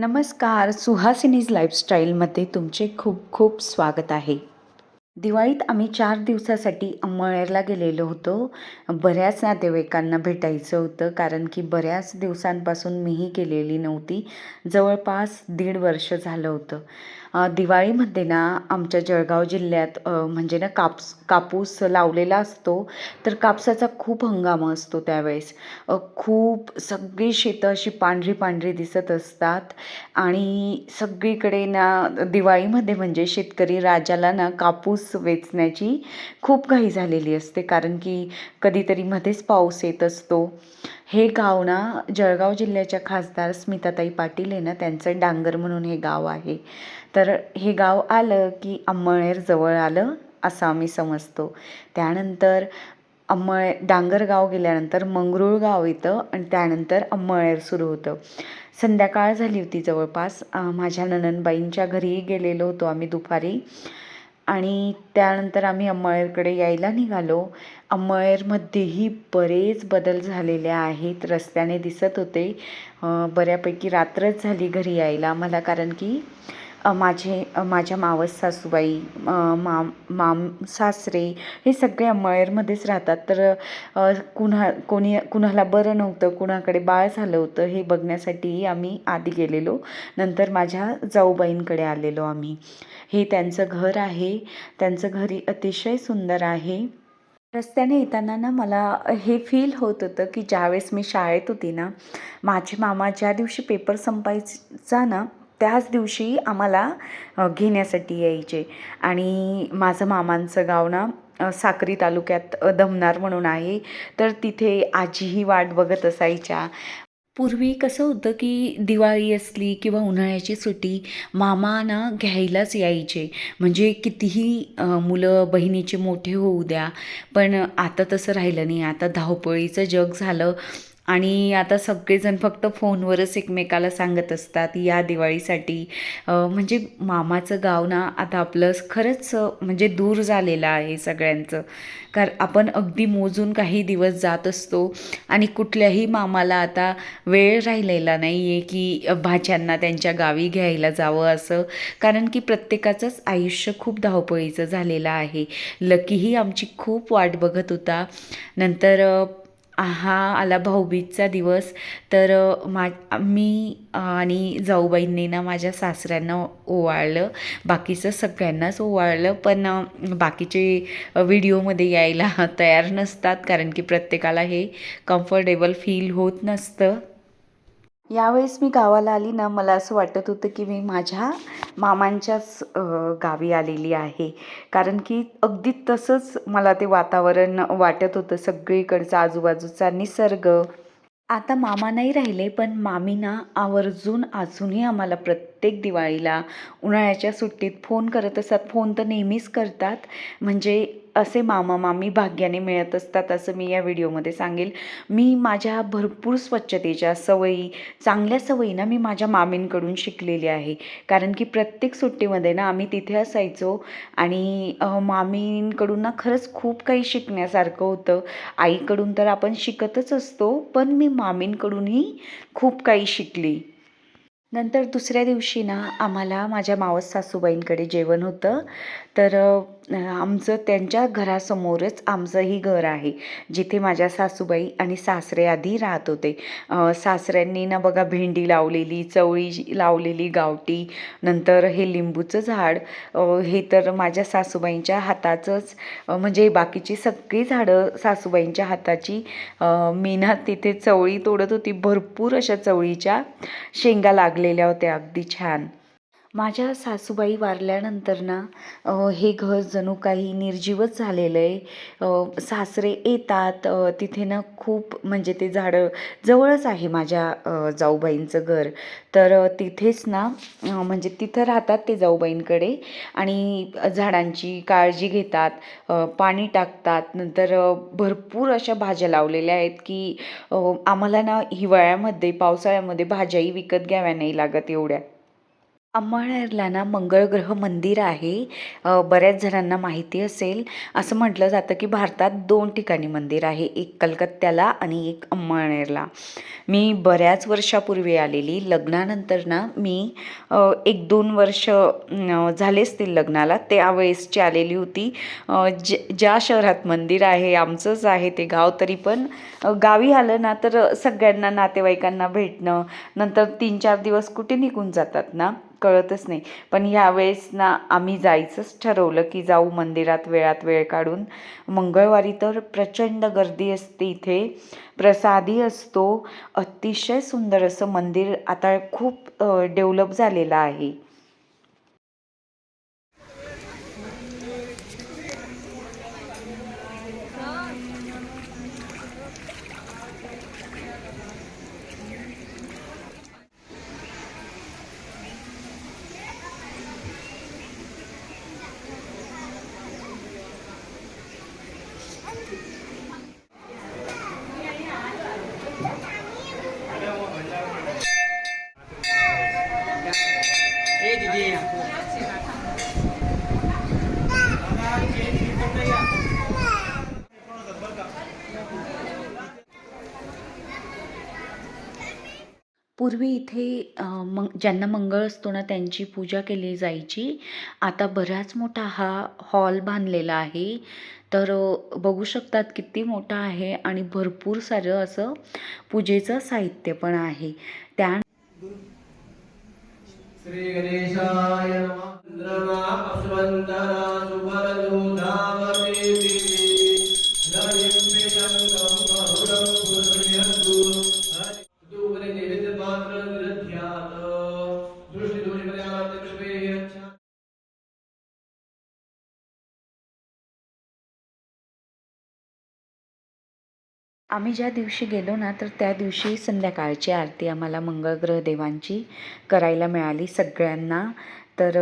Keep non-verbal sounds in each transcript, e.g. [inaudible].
नमस्कार सुहासिनीज लाईफस्टाईलमध्ये तुमचे खूप खूप स्वागत आहे. दिवाळीत आम्ही चार दिवसासाठी अंमळेरला गेलेलो होतो. बऱ्याच नातेवाईकांना भेटायचं होतं कारण की बऱ्याच दिवसांपासून मीही गेलेली नव्हती. जवळपास दीड वर्ष झालं होतं. दिवाळीमध्ये ना आमच्या जळगाव जिल्ह्यात म्हणजे ना काप्स कापूस लावलेला असतो तर कापसाचा खूप हंगाम असतो त्यावेळेस. खूप सगळी शेतं अशी पांढरी पांढरी दिसत असतात आणि सगळीकडे ना दिवाळीमध्ये म्हणजे शेतकरी राजाला ना कापूस वेचण्याची खूप घाई झालेली असते कारण की कधीतरी मध्येच पाऊस येत असतो. हे गाव ना जळगाव जिल्ह्याच्या खासदार स्मिताताई पाटील आहे ना त्यांचं डांगर म्हणून हे गाव आहे. तर हे गाव आलं की अंमळनेर जवळ आलं असं आम्ही समजतो. त्यानंतर अंमळ डांगरगाव गेल्यानंतर मंगरुळगाव येतं आणि त्यानंतर अंमळनेर सुरू होतं. संध्याकाळ झाली होती जवळपास. माझ्या ननंदबाईंच्या घरीही गेलेलो होतो आम्ही दुपारी. आणि त्यानंतर आम्ही अंमळेरकडे यायला निघालो. अंमळेरमध्येही बरेच बदल झालेले आहेत. रस्त्याने दिसत होते. बऱ्यापैकी रात्रच झाली घरी यायला. मला कारण की माझे माझ्या मावस सासूबाई माम माम सासरे हे सगळे अंमळनेरमध्येच राहतात. तर कुणा कोणी कुणाला बरं नव्हतं कुणाकडे बाळ झालं होतं हे बघण्यासाठीही आम्ही आधी गेलेलो. नंतर माझ्या जाऊबाईंकडे आलेलो आम्ही. हे त्यांचं घर आहे. त्यांचं घरी अतिशय सुंदर आहे. रस्त्याने येताना ना मला हे फील होत होतं की ज्यावेळेस मी शाळेत होती ना माझे मामा ज्या दिवशी पेपर संपायचा ना त्याच दिवशी आम्हाला घेण्यासाठी यायचे. आणि माझं मामांचं गाव ना साक्री तालुक्यात दमनार म्हणून आहे. तर तिथे आजीही वाट बघत असायच्या. पूर्वी कसं होतं की दिवाळी असली किंवा उन्हाळ्याची सुट्टी मामा ना घ्यायलाच यायचे. म्हणजे कितीही मुलं बहिणीचे मोठे होऊ द्या पण आता तसं राहिलं नाही. आता धावपळीचं जग झालं आणि आता सगळेजण फक्त फोनवरच एकमेकाला सांगत असतात या दिवाळीसाठी. म्हणजे मामाचं गाव ना आता आपलं खरंच म्हणजे दूर झालेलं आहे सगळ्यांचं. कारण आपण अगदी मोजून काही दिवस जात असतो आणि कुठल्याही मामाला आता वेळ राहिलेला नाही आहे की भाच्यांना त्यांच्या गावी घ्यायला जावं असं. कारण की प्रत्येकाचंच आयुष्य खूप धावपळीचं झालेलं आहे. लकीही आमची खूप वाट बघत होता. नंतर हा आला भाऊबीजचा दिवस. तर मा मी आणि जाऊबाईंनी ना माझ्या सासऱ्यांना ओवाळलं. बाकीचं सगळ्यांनाच ओवाळलं. पण बाकीचे व्हिडिओमध्ये यायला [laughs] तयार नसतात. कारण की प्रत्येकाला हे कम्फर्टेबल फील होत नसतं. यावेळेस मी गावाला आली ना मला असं वाटत होतं की मी माझ्या मामांच्याच गावी आलेली आहे. कारण की अगदी तसंच मला ते वातावरण वाटत होतं सगळीकडचा आजूबाजूचा निसर्ग. आता मामा नाही राहिले पण मामीना आवर्जून अजूनही आम्हाला प्रत्येक दिवाळीला उन्हाळ्याच्या सुट्टीत फोन करत असतात. फोन तर नेहमीच करतात. म्हणजे असे मामा मामी भाग्याने मिळत असतात असं मी या व्हिडिओमध्ये सांगेल. मी माझ्या भरपूर स्वच्छतेच्या सवयी चांगल्या सवयी ना मी माझ्या मामींकडून शिकलेली आहे. कारण की प्रत्येक सुट्टीमध्ये ना आम्ही तिथे असायचो आणि मामींकडून ना खरंच खूप काही शिकण्यासारखं होतं. आईकडून तर आपण शिकतच असतो पण मी मामींकडूनही खूप काही शिकली. नंतर दुसऱ्या दिवशी ना आम्हाला माझ्या मावस सासूबाईंकडे जेवण होतं. तर आमचं त्यांच्या घरासमोरच आमचंही घर आहे जिथे माझ्या सासूबाई आणि सासरे आधी राहत होते. सासऱ्यांनी ना बघा भेंडी लावलेली चवळी लावलेली गावठी नंतर हे लिंबूचं झाड हे तर माझ्या सासूबाईंच्या हाताचंच म्हणजे बाकीची सगळी झाडं सासूबाईंच्या हाताची. मीना मी ना तिथे चवळी तोडत होती भरपूर अशा चवळीच्या शेंगा लागलेल्या होत्या अगदी छान. माझ्या सासूबाई वारल्यानंतर ना हे घर जणू काही निर्जीवच झालेलं आहे. सासरे येतात तिथे ना खूप म्हणजे ते झाडं जवळच आहे माझ्या जाऊबाईंचं घर. तर तिथेच ना म्हणजे तिथं राहतात ते जाऊबाईंकडे आणि झाडांची काळजी घेतात पाणी टाकतात. नंतर भरपूर अशा भाज्या लावलेल्या आहेत की आम्हाला ना हिवाळ्यामध्ये पावसाळ्यामध्ये भाज्याही विकत घ्याव्या नाही लागत एवढ्या. अंमळनेरला ना मंगळग्रह मंदिर आहे. बऱ्याच जणांना माहिती असेल. असं म्हटलं जातं की भारतात दोन ठिकाणी मंदिर आहे. एक कलकत्त्याला आणि एक अंमळनेरला मी बऱ्याच वर्षापूर्वी आलेली. लग्नानंतर ना मी एक दोन वर्ष झाले असतील लग्नाला. त्यावेळेसची आलेली होती. ज ज्या शहरात मंदिर आहे आमचंच आहे ते गाव तरी पण गावी आलं ना तर सगळ्यांना नातेवाईकांना भेटणं. नंतर तीन चार दिवस कुठे निघून जातात ना. कळतच नाही. पण ह्यावेळेस ना आम्ही जायचंच ठरवलं की जाऊ मंदिरात वेळात वेळ काढून. मंगळवारी तर प्रचंड गर्दी असते इथे. प्रसादी असतो. अतिशय सुंदर असं मंदिर आता खूप डेव्हलप झालेलं आहे. पूर्वी इथे मग ज्यांना मंगळ असतो ना त्यांची पूजा केली जायची. आता बराच मोठा हा हॉल बांधलेला आहे. तर बघू शकतात किती मोठा आहे आणि भरपूर सारं असं पूजेचं साहित्य पण आहे. त्या श्री गणेशाय आम्ही ज्या दिवशी गेलो ना तर त्या दिवशी संध्याकाळची आरती आम्हाला मंगळग्रह देवांची करायला मिळाली सगळ्यांना. तर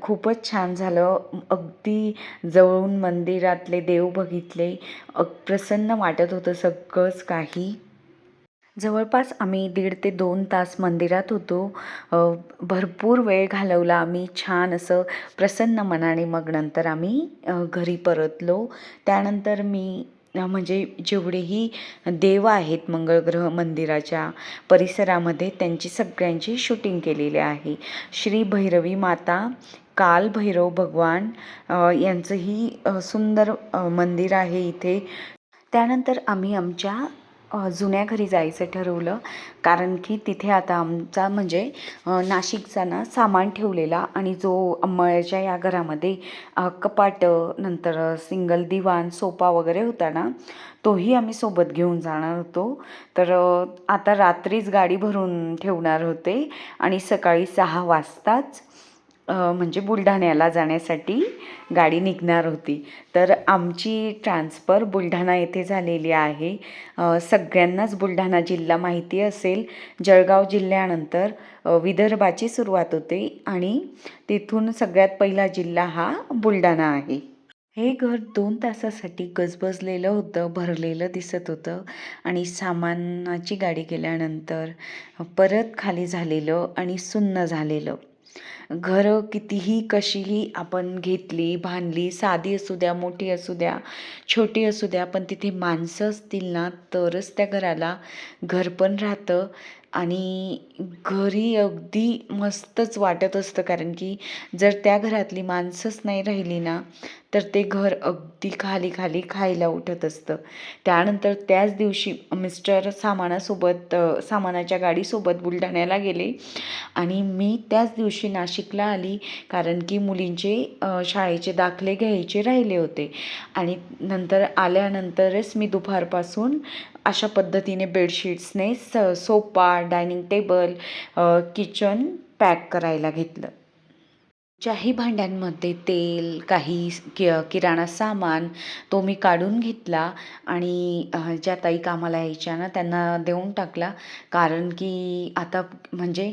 खूपच छान झालं. अगदी जवळून मंदिरातले देव बघितले. प्रसन्न वाटत होतं सगळंच काही. जवळपास आम्ही दीड ते दोन तास मंदिरात होतो. भरपूर वेळ घालवला आम्ही. छान असं प्रसन्न मनाने मग नंतर आम्ही घरी परतलो. त्यानंतर मी म्हणजे जेवढेही देव आहेत मंगळग्रह मंदिराच्या परिसरामध्ये त्यांची सगळ्यांची शूटिंग केलेली आहे. श्री भैरवी माता काल भैरव भगवान यांचंही सुंदर मंदिर आहे इथे. त्यानंतर आम्ही आमच्या जुन्या घरी जायचं ठरवलं. कारण की तिथे आता आमचा म्हणजे नाशिकचा ना सामान ठेवलेला आणि जो अंबळ्याच्या या घरामध्ये कपाटं नंतर सिंगल दिवाण सोफा वगैरे होता ना तोही आम्ही सोबत घेऊन जाणार होतो. तर आता रात्रीच गाडी भरून ठेवणार होते आणि सकाळी सहा वाजताच. म्हणजे बुलढाण्याला जाण्यासाठी गाडी निघणार होती. तर आमची ट्रान्सफर बुलढाणा येथे झालेली आहे. सगळ्यांनाच बुलढाणा जिल्हा माहिती असेल. जळगाव जिल्ह्यानंतर विदर्भाची सुरुवात होते आणि तिथून सगळ्यात पहिला जिल्हा हा बुलढाणा आहे. हे घर दोन तासासाठी गजबजलेलं होतं भरलेलं दिसत होतं आणि सामानाची गाडी गेल्यानंतर परत खाली झालेलं आणि सुन्न झालेलं. घरं कितीही कशीही आपण घेतली बांधली साधी असू द्या मोठी असू द्या छोटी असू द्या पण तिथे माणसं असतील ना तरच त्या घराला घर पण राहतं. आणि घरी अगदी मस्तच वाटत असतं कारण की जर त्या घरातली माणसंच नाही राहिली ना तर ते घर अगदी खाली खाली खायला उठत असतं. त्यानंतर त्याच दिवशी मिस्टर सामानासोबत सामानाच्या गाडीसोबत बुलढाण्याला गेले. आणि मी त्याच दिवशी नाशिकला आली कारण की मुलींचे शाळेचे दाखले घ्यायचे राहिले होते. आणि नंतर आल्यानंतरच मी दुपारपासून अशा पद्धतीने बेडशीट्सने स सोपा डायनिंग टेबल किचन पॅक करायला घेतलं. ज्याही भांड्यांमध्ये तेल काही कि किराणा सामान तो मी काढून घेतला आणि ज्या ताई कामाला यायच्या ना त्यांना देऊन टाकला. कारण की आता म्हणजे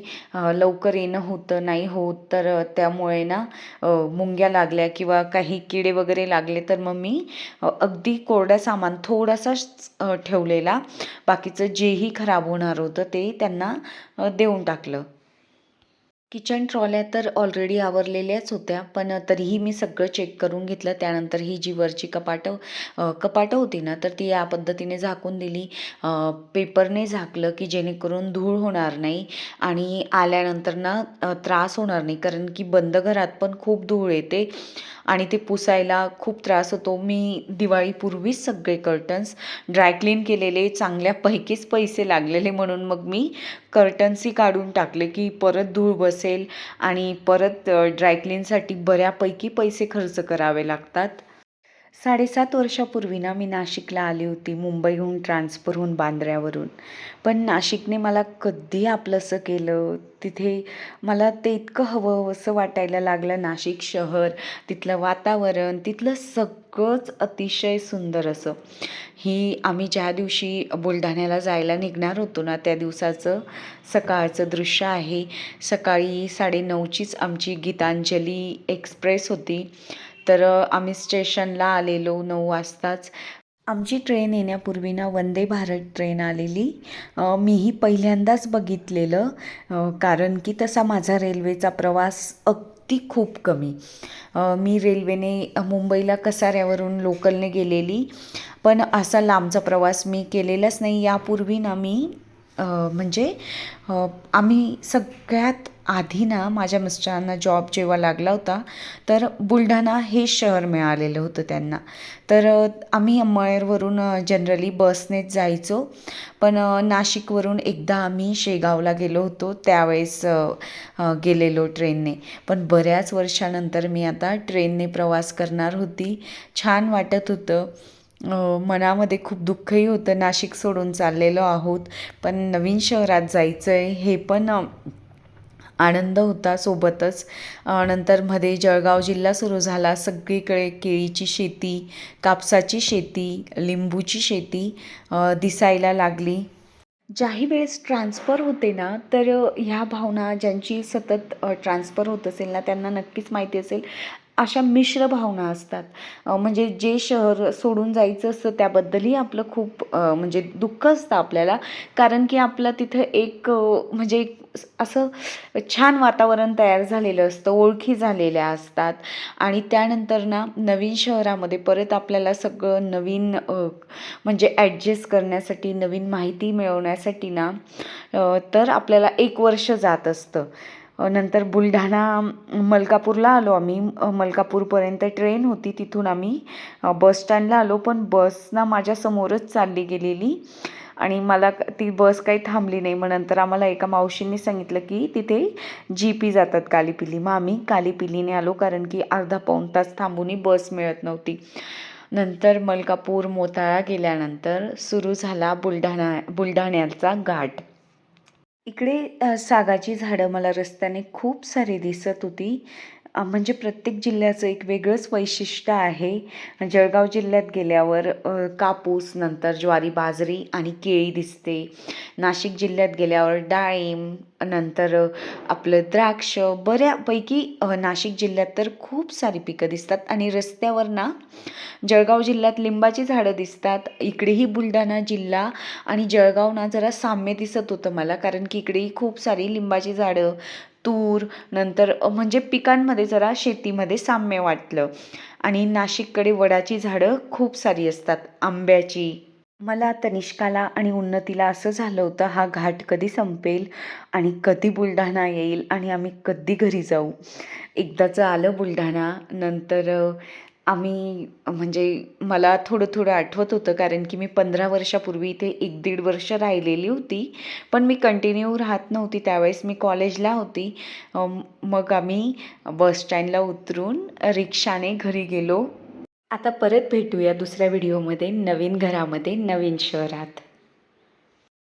लवकर येणं होतं नाही होत तर त्यामुळे ना मुंग्या लागल्या किंवा काही किडे वगैरे लागले तर मग मी अगदी कोरड्या सामान थोडासाच ठेवलेला. बाकीचं जेही खराब होणार होतं ते त्यांना देऊन टाकलं. किचन ट्रॉल्या तर ऑलरेडी आवरलेल्याच होत्या पण तरीही मी सगळं चेक करून घेतलं. त्यानंतर ही जी वरची कपाटं कपाटं होती ना तर ती या पद्धतीने झाकून दिली. पेपरने झाकलं की जेणेकरून धूळ होणार नाही आणि आल्यानंतर ना त्रास होणार नाही कारण की बंद घरात पण खूप धूळ येते. आणि ते पुसायला खूप त्रास होतो. मी दिवाळीपूर्वीच सगळे कर्टन्स ड्रायक्लीन केलेले चांगल्यापैकीच पैसे लागलेले म्हणून मग मी कर्टन्सही काढून टाकले की परत धूळ बसेल आणि परत ड्रायक्लीनसाठी बऱ्यापैकी पैसे खर्च करावे लागतात. साडेसात वर्षापूर्वी ना मी नाशिकला आली होती मुंबईहून ट्रान्सफर होऊन बांद्र्यावरून. पण नाशिकने मला कधी आपलंसं केलं तिथे मला ते इतकं हवं असं वाटायला लागलं नाशिक शहर तिथलं वातावरण तिथलं सगळंच अतिशय सुंदर असं. ही आम्ही ज्या दिवशी बुलढाण्याला जायला निघणार होतो ना त्या दिवसाचं सकाळचं दृश्य आहे. सकाळी साडेनऊचीच आमची गीतांजली एक्सप्रेस होती. तर आम्ही स्टेशनला आलेलो नऊ वाजताच. आमची ट्रेन येण्यापूर्वी ना वंदे भारत ट्रेन आलेली. मीही पहिल्यांदाच बघितलेलं कारण की तसा माझा रेल्वेचा प्रवास अगदी खूप कमी. मी रेल्वेने मुंबईला कसाऱ्यावरून लोकलने गेलेली. पण असा लांबचा प्रवास मी केलेलाच नाही. यापूर्वी ना मी म्हणजे आम्ही सगळ्यात आधी ना माझ्या मिस्टरांना जॉब जेव्हा लागला होता तर बुलढाणा हे शहर मिळालेलं होतं त्यांना. तर आम्ही अंमळेरवरून जनरली बसनेच जायचो. पण नाशिकवरून एकदा आम्ही शेगावला गेलो होतो त्यावेळेस गेलेलो ट्रेनने. पण बऱ्याच वर्षानंतर मी आता ट्रेनने प्रवास करणार होती. छान वाटत होतं. मनामध्ये खूप दुःखही होतं. नाशिक सोडून चाललेलो आहोत. पण नवीन शहरात जायचं आहे हे पण आनंद होता सोबतच. नंतर मध्ये जळगाव जिल्हा सुरू झाला. सगळीकडे केळीची शेती कापसाची शेती लिंबूची शेती दिसायला लागली. ज्याही वेळेस ट्रान्सफर होते ना तर ह्या भावना ज्यांची सतत ट्रान्सफर होत असेल ना त्यांना नक्कीच माहिती असेल. अशा मिश्र भावना असतात. म्हणजे जे शहर सोडून जायचं असतं त्याबद्दलही आपलं खूप म्हणजे दुःख असतं आपल्याला. कारण की आपलं तिथं एक म्हणजे एक असं छान वातावरण तयार झालेलं असतं ओळखी झालेल्या असतात. आणि त्यानंतर ना नवीन शहरामध्ये परत आपल्याला सगळं नवीन म्हणजे ॲडजस्ट करण्यासाठी नवीन माहिती मिळवण्यासाठी ना तर आपल्याला एक वर्ष जात असतं. नंतर बुलढाणा मलकापूरला आलो आम्ही. मलकापूरपर्यंत ट्रेन होती. तिथून आम्ही बसस्टँडला बस स्टँडला आलो. पण बस ना माझ्यासमोरच चालली गेलेली. आणि मला ती बस काही थांबली नाही. मग नंतर आम्हाला एका मावशींनी सांगितलं की तिथे जी पी जातात कालीपिली मग आम्ही कालीपिलीने आलो. कारण की अर्धा पाऊण तास थांबूनही बस मिळत नव्हती. नंतर मलकापूर मोताळा गेल्यानंतर सुरू झाला बुलढाणा बुलढाण्याचा घाट. इकडे सागाची झाडं मला रस्त्याने खूप सारी दिसत होती. म्हणजे प्रत्येक जिल्ह्याचं एक वेगळंच वैशिष्ट्य आहे. जळगाव जिल्ह्यात गेल्यावर कापूस नंतर ज्वारी बाजरी आणि केळी दिसते. नाशिक जिल्ह्यात गेल्यावर डाळिंब नंतर आपलं द्राक्ष बऱ्यापैकी नाशिक जिल्ह्यात तर खूप सारी पिकं दिसतात. आणि रस्त्यावर ना जळगाव जिल्ह्यात लिंबाची झाडं दिसतात. इकडेही बुलढाणा जिल्हा आणि जळगाव ना जरा साम्य दिसत होतं मला कारण की इकडेही खूप सारी लिंबाची झाडं तूर नंतर म्हणजे पिकांमध्ये जरा शेतीमध्ये साम्य वाटलं. आणि नाशिककडे वडाची झाडं खूप सारी असतात आंब्याची. मला तनिष्काला आणि उन्नतीला असं झालं होतं हा घाट कधी संपेल आणि कधी बुलढाणा येईल आणि आम्ही कधी घरी जाऊ. एकदाचं आलं बुलढाणा नंतर आम्ही म्हणजे मला थोडं थोडं आठवत होतं कारण की मी पंधरा वर्षापूर्वी इथे एक दीड वर्ष राहिलेली होती. पण मी कंटिन्यू राहत नव्हती त्यावेळेस मी कॉलेजला होती. मग आम्ही बस स्टँडला उतरून रिक्षाने घरी गेलो. आता परत भेटूया दुसऱ्या व्हिडिओमध्ये नवीन घरामध्ये नवीन शहरात.